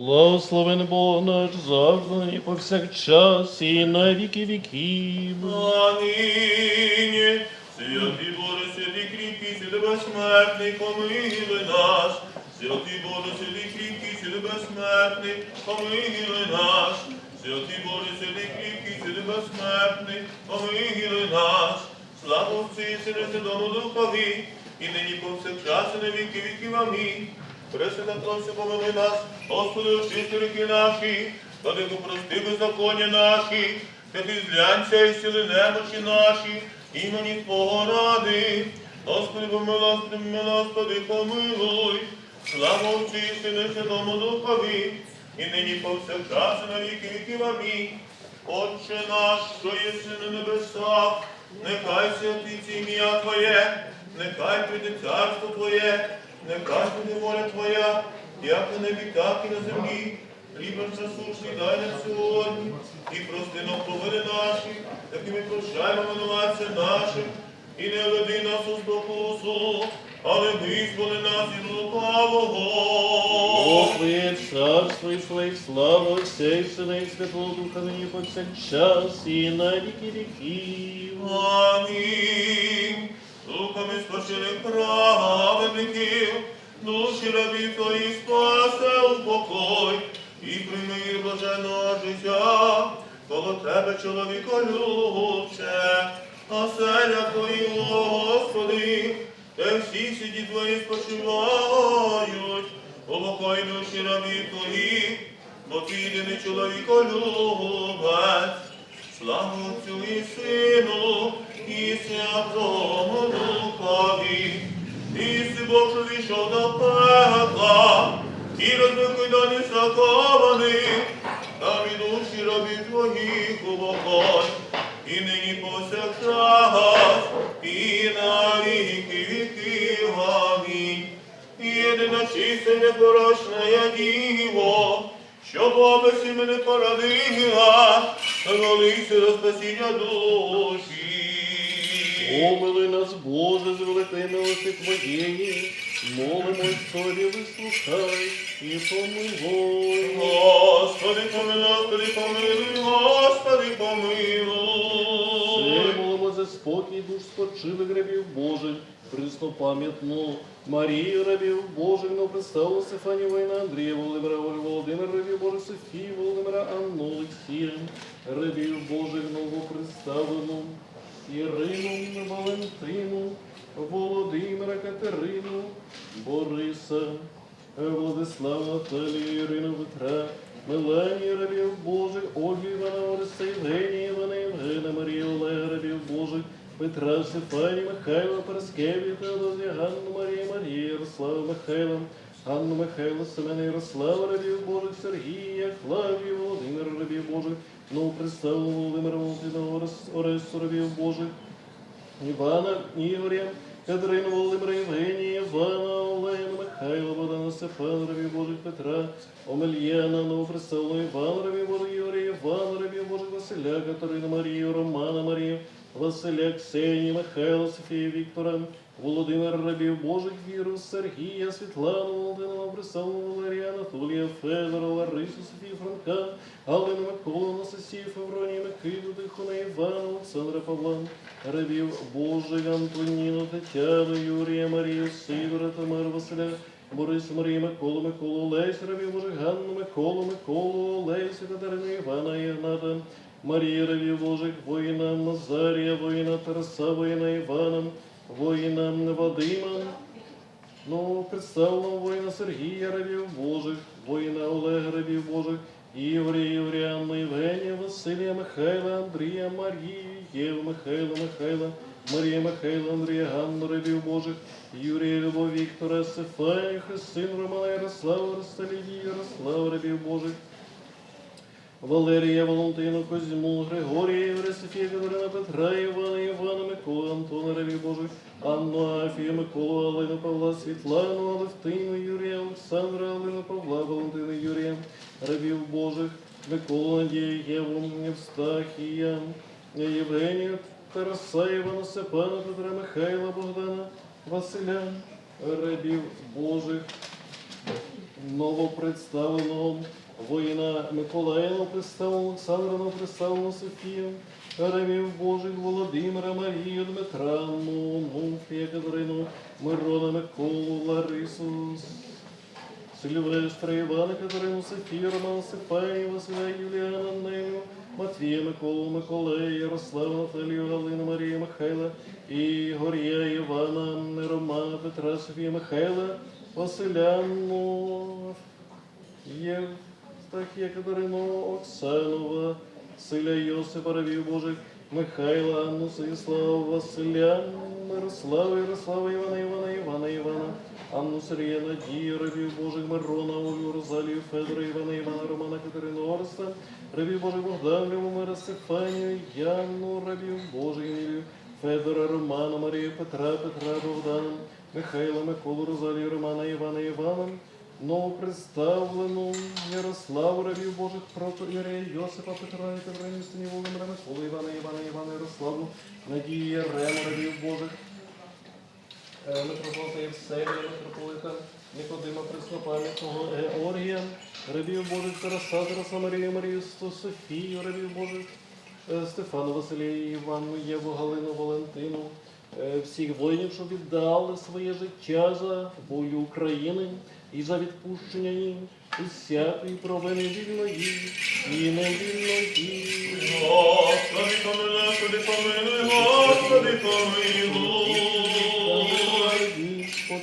Благословен Бог наш завжди і повсякчас, і на віки віків. Амінь. Святий Боже, святий кріпкий, святий безсмертний, помилуй нас. Святий Боже, святий кріпкий, святий безсмертний, помилуй нас. Святий Боже, святий кріпкий, святий безсмертний, помилуй нас. Слава Отцю і Сину Святому Духові, і нині повсякчас, і на віки віків. Амінь. Пресвята Тройця, помилуй нас, Господи, очисти ріки наші, та ти прости беззаконня наші, та ти зглянься і сіли немочі наші, імені Твого ради. Господи, помилуй, Господи, помилуй. Слава Отцю Сину Святому Духові, і нині повсякчас, і на віки віків. Амінь. Отче наш, що єси на небесах, нехай святиться ім'я Твоє, нехай прийде царство Твоє, нехай буде воля Твоя, як на небі, так і на землі. Хліб наш насущний дай нам сьогодні, і прости нам провини наші, які ми прощаємо винуватцям нашим, і не веди нас у спокусу, але визволи нас із лукавого. Твоє царство і слава, слава Отця і Сина і Святого Духа, нині повсякчас, і на віки віків. Рабів твої спасе у покой, і прийми блаженного життя, коло тебе, чоловіко любче, оселя твої, Господи, де всі сіді твої спочивають, у покой душі рабів твоїх, бо ти єдиний чоловіко любець. Слава Отцю і Сину, і Святому Духові, і що війшов і розбив дані закованих, та від душі робів твоїх упокой, і нині повсякчас, і на віки віків. Амінь. Єдина чиста непорочна діво, що Бога всі мене породила, молися до спасіння душі. Помилуй нас, Боже, з великої милости Твоєї, молимось Тобі, вислухай і помилуй. Господи, помилуй, Господи, помилуй, Господи, Все помилуй. молимо за спокій душ спочилих рабів Божих, Христопам'ятну Марію рабів Божих, но представила Стефані Война, Андрія Володимира, Володимира, рабів Божих, Софію Володимира, Анну Олексія, рабів Божих, новоприставлену, Ірину, Валентину, Володимира, Катерину, Бориса, Владислава, Наталію, Ірину, Петра, Меланію рабів Божих, Ольгу Івана, Ориса, Євгенія, Івана, Євгена, Марію, Олега, рабів Божих, Петра, Стефані, Михайла, Параскеві, Теодозія, Ганну, Марію, Марію, Ярослава, Михайла, Анну, Михайла, Семена, Ярослава, рабів Божих, Сергія, Клавію, Володимира, рабів Божих, представлену Володимира, Володимира, Орес- Оресу, рабів Божих, Івана, Ігоря, Катерину, Володимира, Євгенія, Івана, Олена, Михайла, Богдана, Степанові, Божих, Петра, Омельяна, Новоприставленого Іванові, Божих, Юрія, Івана, Рабі Божих, Василя, Катерину, Марію, Романа, Марію, Василя, Ксенії, Михайла, Софії, Віктора, Володимира, Рабів Божих, Віру, Сергія, Світлану, Володимира, Новоприставленого Валерія, Анатолія, Федора, Ларису, Софію, Франка, Галину, Миколу, Анастасію, Февронію, Микиту, Тихона, Івана, Олександра, Павла, рабів Божих, Антоніну, Тетяну, Юрія, Марію, Сидора, Тамару, Василя, Борису, Марію, Миколу, Миколу, Олесю, рабів Божих, Ганну, Миколу, Миколу, Олесю, Катерину, Івана, Ігната, Марія, рабів Божих, воїна, Назарія, воїна, Тараса, воїна, Івана, воїна, Вадима, Ну, представлено воїна Сергія рабів Божих, воїна Олега рабів Божих, Ігоря, Євріанну, Євгенія, Василія, Михайла, Андрія, Марії, Єву, Михайла, Михайла, Марія, Михайла, Андрія, Ганну рабів Божих, Юрія, Любов, Віктора, Сефая, Христин, Романа, Ярослава, Росталії, Ярослава рабів Божих, Валерія, Валентину, Козьму, Григорія, Євре, Софія, Петра, Івана, Івана, Микола, Антона, Рабів Божих, Анну, Афію, Миколу, Алину, Павла, Світлану, Алевтину, Юрія, Олександра, Алину, Павла, Валентина, Юрія, Рабів Божих, Миколу, Надію, Єву, Евстахія, Євгенія, Тараса, Івана, Степана, Петра, Михайла, Богдана, Василя, Рабів Божих, новопредставленого воїна Миколаєва представленого Олександра, представленого Софію, Ревів Божих Володимира, Марію, Дмитра, Нуфія, Катерину, Мирона, Миколу, Ларису, Сильвестра, Івана, Катерину, Софію, Романа, Василя, Юліана, Нелю, Матвія, Миколу, Миколая, Ярослава, Наталію, Галину, Марію, Михайла, Ігоря, Івана, Романа, Петра, Софія, Михайла, Василяну, Євстахія, Катерину, Оксанова, Силя, Йосипа, Равів Божих, Михайла, Анну, Сеїславу, Василя, Мирослава, Ярослава, Івана, Івана, Івана, Івана, Анну, Сергія, Надію, Равів Божих, Мирона, Олю, Розалію, Федора, Івана, Івана, Романа, Катерину, Ореста, Равів Божих, Богдан, Любомира, Стефанію, Яну, Равів Божих, Емілію, Федора, Романа, Марію, Петра, Петра, Богдана, Михайла, Миколу, Розалію, Романа, Івана, Івана, новоприставлену Ярославу, Рабів Божих, Протоірея, Йосипа, Петра, і Катерині, Стані, Володимира, Миколу, Івана, Івана, Івана, Ярославу, Надію, Ярему, Рабів Божих, митрополита Євсевія, митрополита Никодима, Преснопам'ятного Георгія, Рабів Божих, Тараса, Тараса, Марію, Софію, Рабів Божих, е, Стефану, Василія, Івану, Єву, Галину, Валентину, е, всіх воїнів, що віддали своє життя за волю України і за відпущення їм усякої провини вільної і невільної. Господи, помилуй, Господи, помилуй, Господи, помилуй.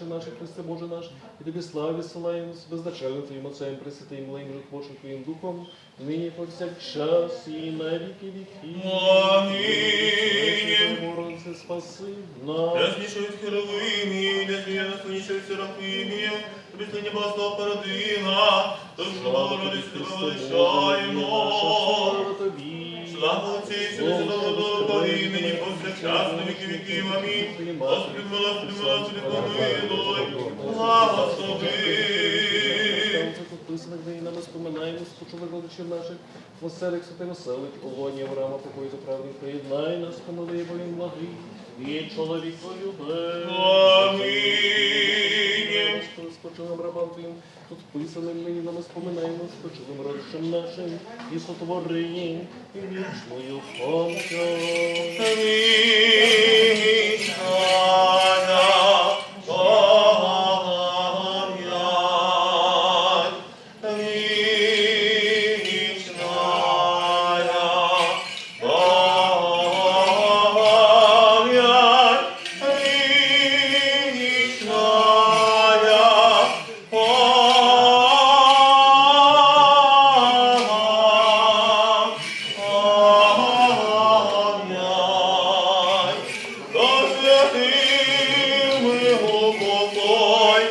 родича наших, Христе Боже наш, і тобі славі силаємо з беззначальним Твоїм Отцем, Пресвятим, Милим, Животворчим Твоїм Духом, нині повсякчас і на віки віки. Амінь. Богородице, спаси нас. Яснішою херовимі, не зміяна сонячою серафимі, тобі слині Богослов породила, тож Богородицю тебе величаємо. Слава. Слава Отцю Сину, Духу, і нині повсякчас на віки віків. Амінь. Господи, милости, милости, помилуй, благослови. Писаних нині нами споминаємо, спочили родичів наших, Веселих святих веселих, Олоні, Авраама, покої за правди, приєднай нас, помилуй, бо він благий, і чоловік полюбив. Амінь. Рабам твоїм, тут писаним нині нами споминаємо, спочилим родичам нашим, і сотвори вічною пам'ять. Святим, Голгофой,